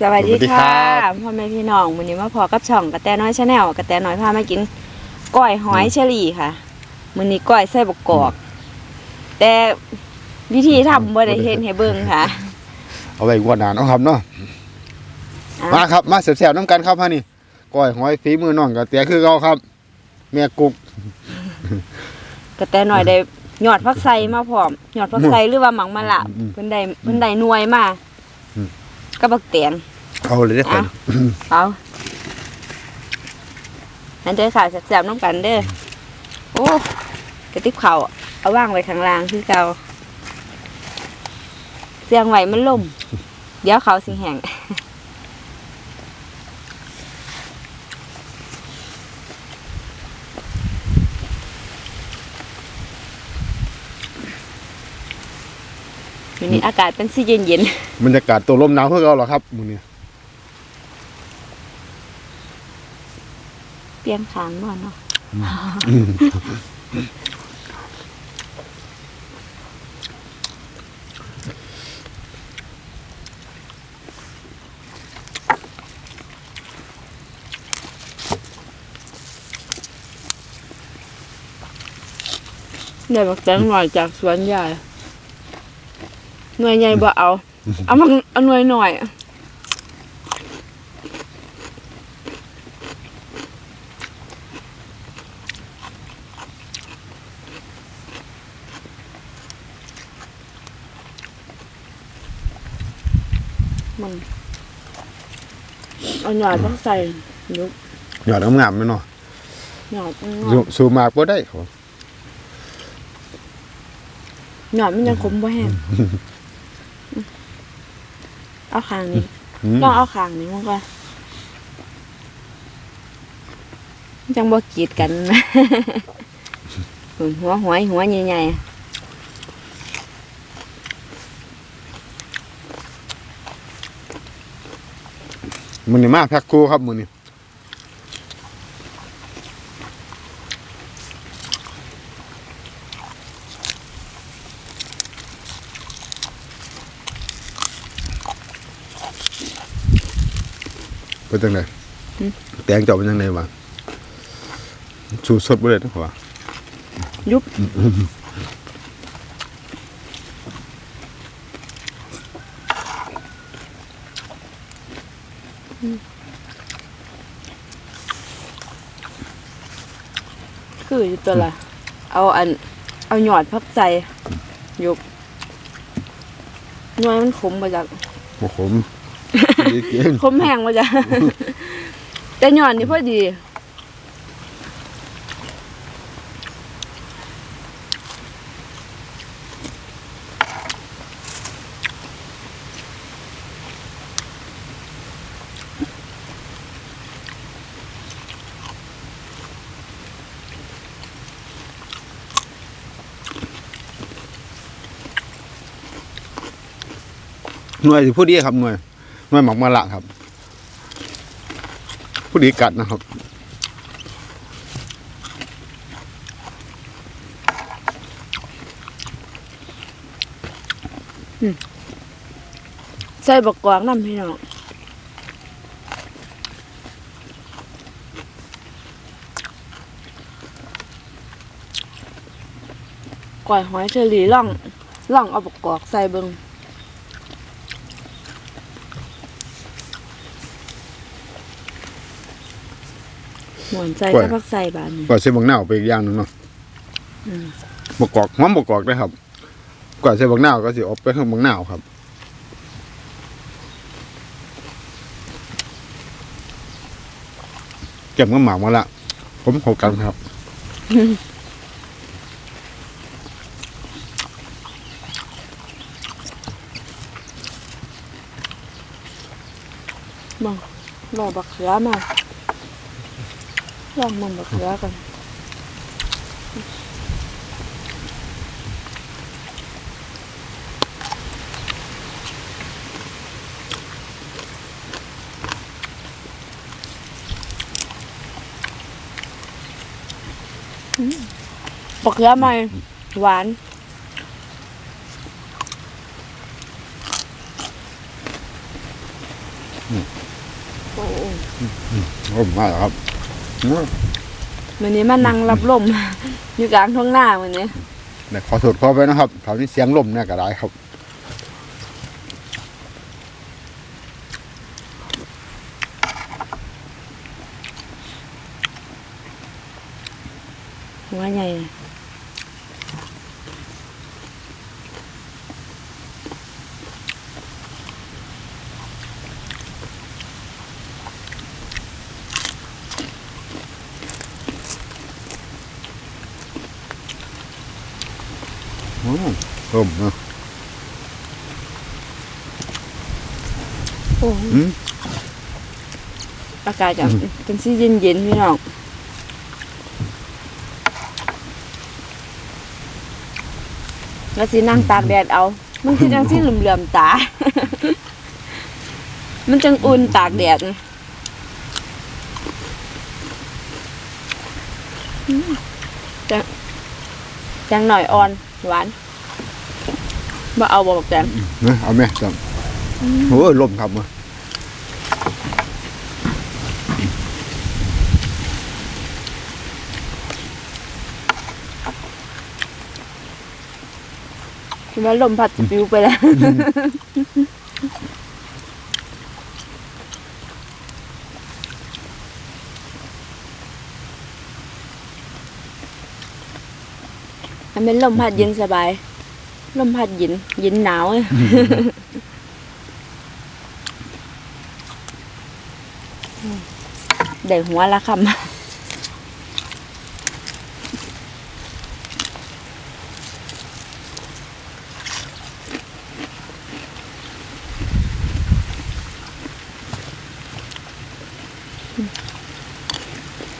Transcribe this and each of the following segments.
สวัสดีสวัสดีครัค่ะบพ่อแม่พี่น้องวันนี้มาพอกับช่องกระแตน้อยชาแนลกระแตน้อยพามากินก้อยหอยเชอรี่ค่ะมื้อนี้ก้อยใส่บกกอก แต่วิธีทำบ่ได้เห็นให้เบิ่งค่ะ เอาไว้งวดหน้าเนาะครับเนาะอะมาครับมาแซ่บๆน้ำกันครับฮะนี่ก้อยหอยฝีมือน้องกับเตี๋ยคือเราครับ แม่กุ๊กกระแตน้อยได้ยอดผักไส่มาพร้อมยอดผักไส่หรือว่าหมังมะละอืมเพิ่นได้เพิ่นได้หน่วยมาอืม กับบักเตียนเอาเลยได้อคอะนเอานั่นเด้อค่ะแซ่บๆน้ำกันเด้อโอ้กระติบข้าวเอาวางไว้ข้างล่างคือเก่าเสียงไหวมันล่มเดี๋ยวเขาสิแห้ง วันนี้อากาศเป็นสีเย็นเย็นบรรยากาศตัวลมหนาวเพื่อเราเหรอครับมื้อนี้ๆเปลี่ยนขางนอนเนาะได้บักแตงหน่อยจากสวนใหญ่ หน่วยใหญ่บ่เอา เอามาเอาหน่วยหน่อยมันเอาหน่อยต้องใส่ยุบหยอดงามๆไหมเนาะหน่อย สูสูมากบ่ได้ครับ หน่อยมันยังขมบ่แห้ง เอาคางนี้อืมลองเอาคางนี้มันก็จังบ่กีดกันนะหุ่นหัวหวยหัวใหญ่มื้อนี้มาแพ็คคู่ครับมื้อนี้ เป็นจังไดแตงเจาะเป็นจังไดวะสูตรสดบ่ได้นะพ่อๆยุบคืออยู่ตัวละเอาอัน เอาหยอดพับใจยุบหน่วยมันขมมาจากบ่ขม ดีเก่งคมแห้งมาจ้ะแต่หย่อนนี่พอดีหน่วยสิผู้ดีครับหน่วยห น่วยหมักมะละครับผู้ดีกัดนะครับใส่บักกวางน้ำพี่น้องก่อยหอยเชอรี่ล่องล่องเอาบักกอกใส่เบิง หมวนใจก็พักใส่บานนี้ก่อนใส่บักหน้าวไปอีกอย่างหนึงเนาะอืมบกกอกหอมบกกอกได้ครับก่อนใส่บักหน้าวก็สิออกไปข้างบักหน้าวครับเก็บเงินหมากมาละผมขอกันครับมองรอบักเขือมา ลองมันบักเขือกันอืมบักเขือใหม่หวานโอ้ร่มมากครับอืม วันนี้มานั่งรับลมอยู่กลางท้องหน้าวันนี้เดี๋ยวขอโทษขอไปนะครับคราวนี้เสียงลมเนี่ยก็ได้ครับ หัวใหญ่เลย อืมร่มเนาะ โอ้ อืม อากาศจะเป็นสีเย็นเย็นๆพี่น้องแล้วสินั่งตากแดดเอา มันคือจังสิเหลื่อมๆตา มันจังอุ่นตากแดดนี่อืมจังจังหน่อยอ่อน หวานมาเอาบอกแจมเนอะเอาไหมจังโอ้ยลมครับมา คือว่าลมพัดจะปิวไปแล้ว มันเป็นลมพัดเย็นสบาย ลมพัดเย็นเย็นหนาวอะได้หัวละคำ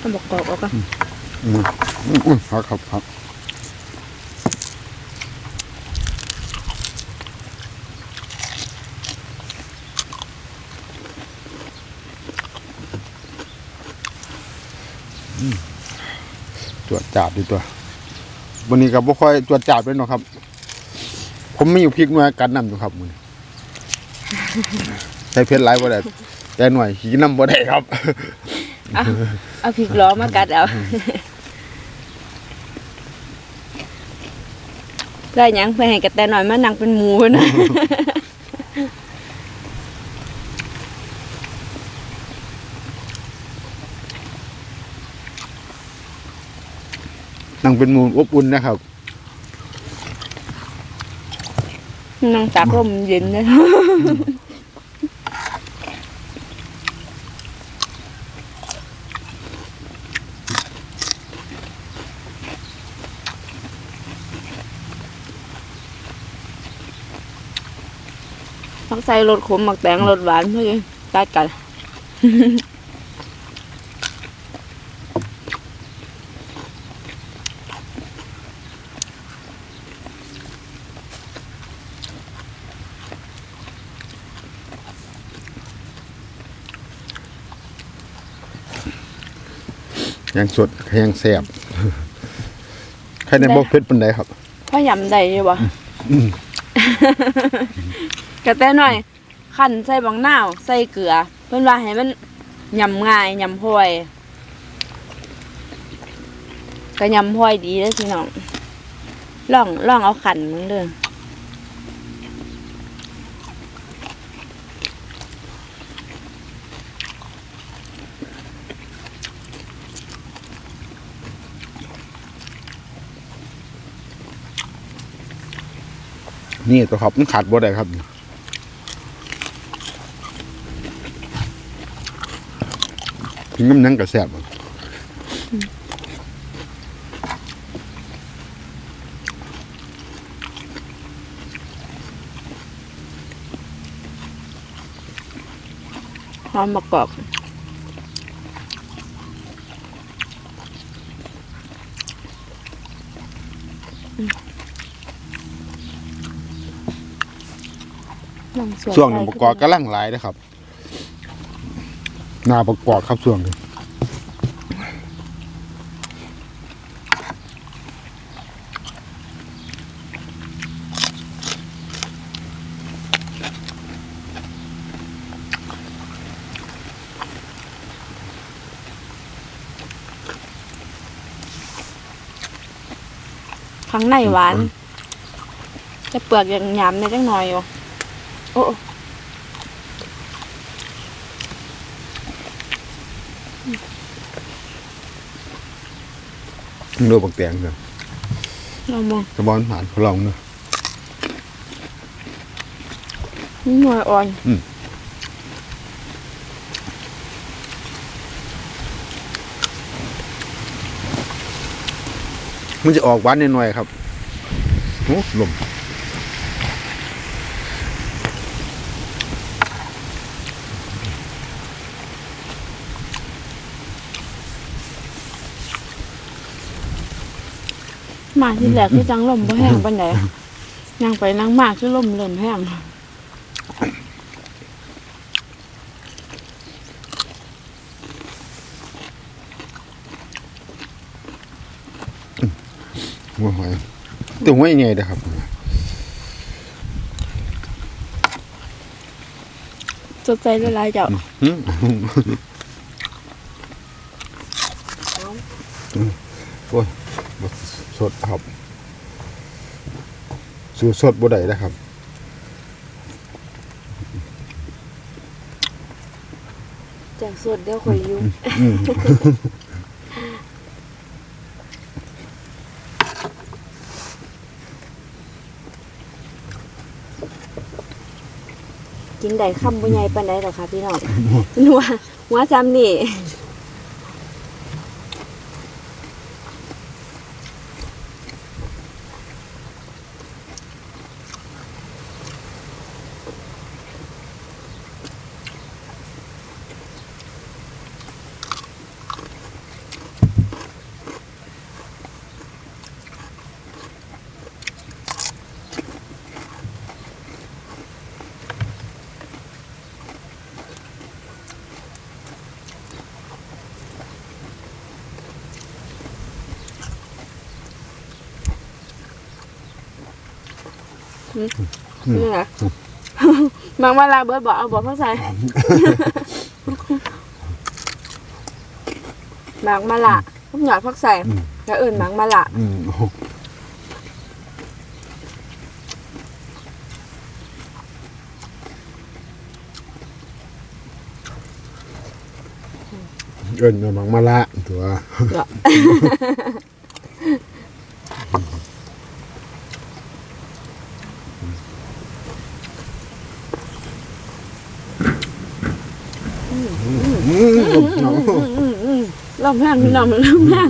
ต้องบอ กกรอกเอาก็อืมอืมอืมครับครับครับอืมจวดจาดดีตัว วันนี้ก็บ่ค่อยจวดจาดเลยเนาะครับ ผมมีอยู่พริกหน่วยกันน้ำอยู่ครับมือนี้ใช้เพชรไล่บ่ได้แต่หน่วยขีน้ำบ่ได้ครับ เอาเอาพริกล้อมากัดเอาได้หยังไปให้กระแตหน่อยมานั่งเป็นหมูนะนั่งเป็นหมูอบอุ่นนะครับนั่งตากลมเย็นเลย ส่รสขมมักแตงรสหวานเพื่อตัดกันแยังสดแยังแสบใครในบ่เพชรปันไดครับพ่อยำได้อยังวะ กระแตหน่อยขันใส่บังหน้าวใส่เกลือ เพื่อนว่าให้มันยำง่ายยำพอยก็ยำพอยดีเลยพี่น้องลองลองเอาขันมึงเด้อนี่ตัวครับมันขาดบ่ได้ครับ กินน้ำหนังกับแสบอะหอมประกอบลองช่วงหนึ่งประกอบกำลังหลายนะครับห นาประกอบครับส่วนนี้ข้างในหวาน จะเปลือกอย่างหยามในจังหน่อยอยู่โอ้ มึงดูบักแตงเด้อเรามองกระบอนผ่านลองเด้อนี่หน่วยอ่อนมันจะออกหวานหน่อยๆครับโอ้ลม มาที่แรกที่จังลมบ่แห้งปานใดนั่งไปนั่งมากคือลมเริ่มแห้งหัวหอยแตัวหัวใหญ่ๆเด้อครับสดใจหลายๆเจ้าหืมโอ้ยบ่ส ดครับสูตรสดบ่ได้นะครับ จากสดเดี๋ยวข่อยอยู่อืมกินได้คำบ่ใหญ่ปานใดหรอกค่ะพี่น้องนัวหัวจำนี่ นี่ไงบางเวลาเบิร์ดบอกเอาบอกเข้าใจหมากมาละพวกหยอดพักใส่แล้วอื่นหมากมาละอืมโอ้เอิ้นว่าบักมะละตัว ลมหนาแห้งพี่น้องลมแห้ง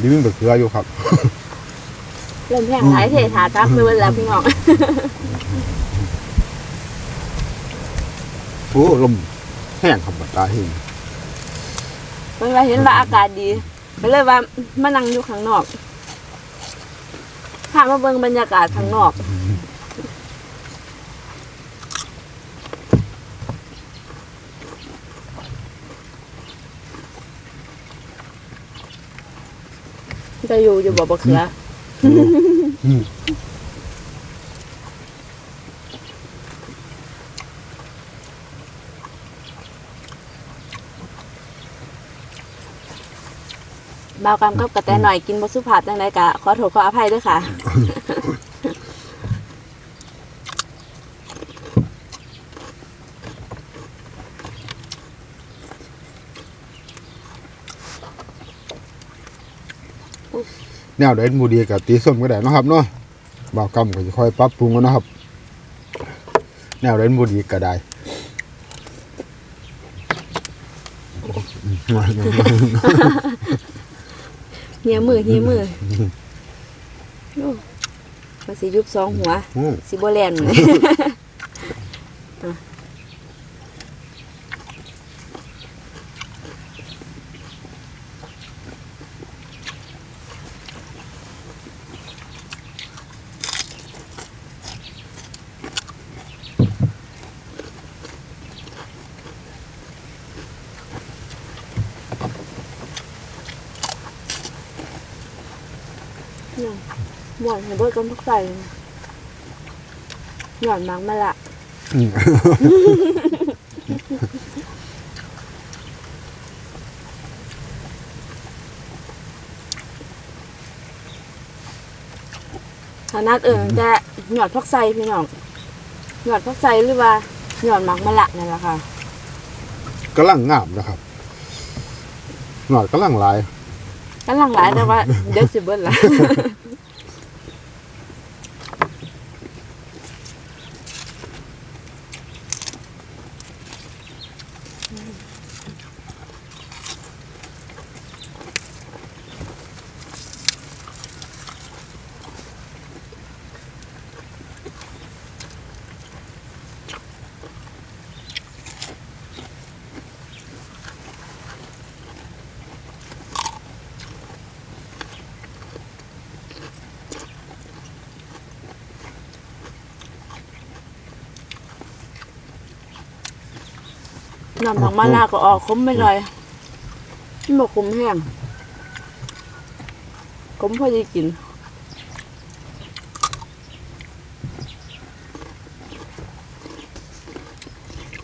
ดิวิ่งแบบเกลืออยู่ครับลมแห้งหลายเทถาตับไปหมดแล้วพี่น้องโอ้ลมแห้งครับตาเห็นเมื่อเห็นว่าอากาศดีก็เลยว่ามานั่งอยู่ข้างนอกพามาเบิ่งบรรยากาศข้างนอก จะอยู่อยู่บ่บะเขือบ่าวกำกับกระแตหน่อยกินบสุภาพจังไดกะขอโทษขออภัยด้วยค่ะ แนวใดบูดีกับตีส้มก็ได้นะครับเนาะบ่าวกำก็จะค่อยปรับปรุงนะครับ แนวใดบูดีก็ได้เฮียมือเฮียมือมาสิยุบสองหัว สิบ่แลนเลย หนี่ยหวานเห็นเบิร์ดก็ต้องใส่หวานมักมาละฐานะเอิงจะหยอดพักไซพี่น้องหยอดพักไซหรือว่าหยอดมักมะละนี่นแหละค่ะกำลังงามนะครับหยอดกำลังหลาย กำลังหลายแต่ว่าเดี๋ยวสิเบิ้ลละ น้ำหมักมะละก็ออกคมไปหน่อยมันบอกคมแห้งคมพอดีกิน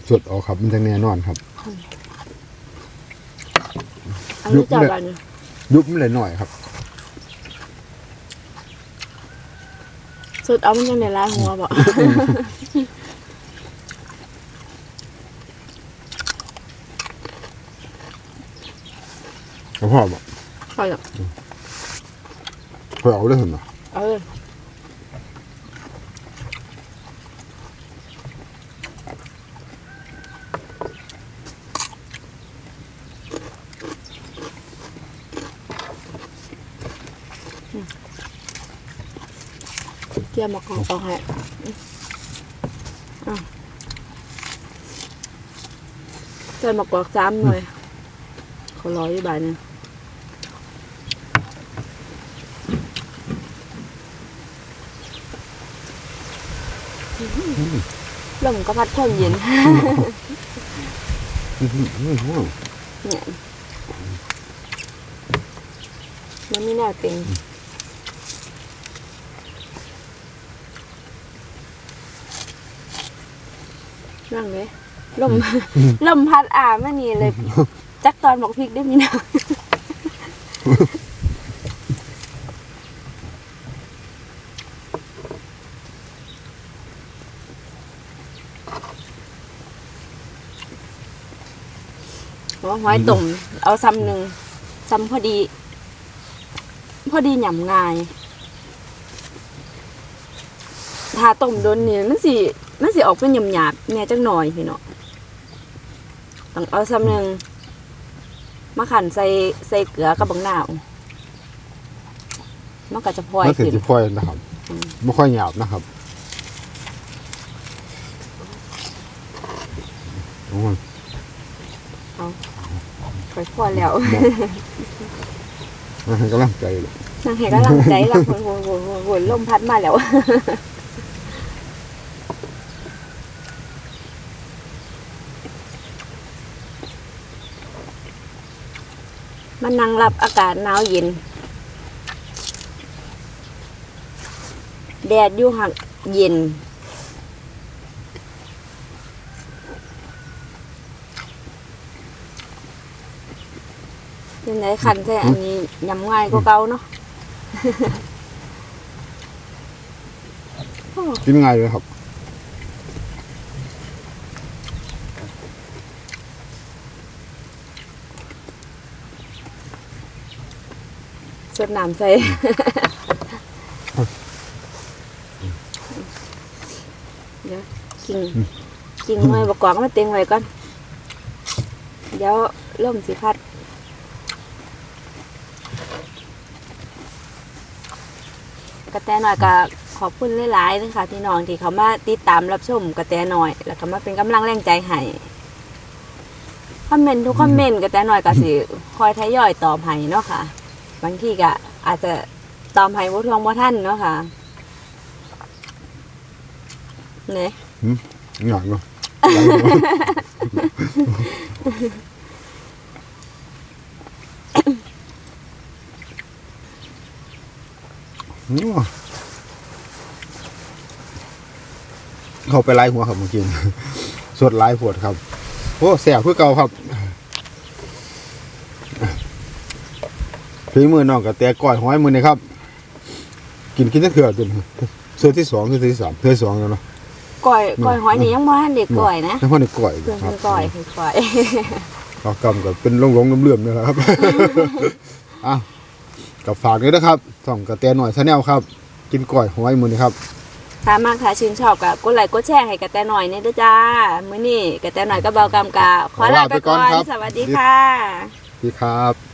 สดออกครับมันจะแน่นอนครับ อันนี้จับอันนี้ยุบมันเลยหน่อยครับ สุดเอามันยังในร้ายหัวบอก แล้ว พ่อบอกใช่หรอกพ่อเอาได้เหรอเออเกี่ยวมากองออกให้อะใส่มากอกซ้ำหน่อยเขารออยู่บ่ายหนึง ลมก็พัดความเย็นอื้อหืออื้อหือเนี่ยมันไม่น่าเป็นนั่งเลยลมลมพัดอ่าไม่นี่เลย จักตอนบอกพริกได้มีนะ หัวหอยตุ่มเอาซ้ำหนึ่งซ้ำพอดี พอดีหย่ำง่ายถ้าต้มโดนนี่มันสิมันสิออกเป็นหยาบหยาบๆแหน่จังหน่อยพี่เนาะต้องเอาซ้ำหนึ่งมาขันใส่ใส่เกลือกับบังนาวมันก็จะพลอยมันเสร็จขึ้นที่พ่อยนะครับไม่ค่อยหยาบนะครับโอ้ย ไปพอแล้วมันให้กำลังใจเลยนางเห็นกำลังใจละวนวนวนวนวนลมพัดมาแล้วมันนั่งรับอากาศหนาวเย็น แดดอยู่หักเย็น ยังไงขันใช่อันนี้ยำง่ายกว่าเก่าเนาะกินง่ายเลยครับสดน้ำใส่เดี๋ยวกิ่งกิ่งหน่อยบกกอกมาเต็งไว้ก่อน เดี๋ยวล่มสิพัด กระแตหน่อยก็ขอบคุณหลายๆนะคะที่น้องที่เขามาติดตามรับชมกระแตหน่อย แล้วก็มาเป็นกำลังแรงใจให้คอมเมนต์ทุกคอมเมนต์กระแตหน่อยก็สิคอยทยอยตอบให้เนาะค่ะ บางทีก็อาจจะตอบให้บ่ทวงบ่ท่านเนาะค่ะเนี่ยหยาบเนาะนั เขาไปไล่หัวครับเมื่อกี้สดไล่ปวดครับ โอ้แสบเพื่อเก่าครับฝีมือน้องกับแต่ก่อยห้อยมือนี่ครับ กินกินตั้งเถื่อจนเสื้อที่สองเสื้อที่สามเสื้อที่สองแล้วเนาะก้อยก้อยหอยนี่ยังบ่ทันได้ก้อยนะแล้วพ่อในก่อยเพิ่นครัเพิ่บนก้อยคือก้อยก็กำกับเป็นลงลงๆเลื่อมๆเนี่ยแหละครับอะ กับฝากด้วยนะครับส่องกระแตหน่อยชาแนลครับ กินก่อยหอยมือนี้ครับถ้ามากค่ะชื่นชอบก็กดไลค์กดแชร์ให้กระแตหน่อยนี่เด้อจ้ามื้อนี้กระแตหน่อยก็เบากำกาขอลาไปก่อนขอลาไปก่อนครับสวัสดีค่ะ ดีครับ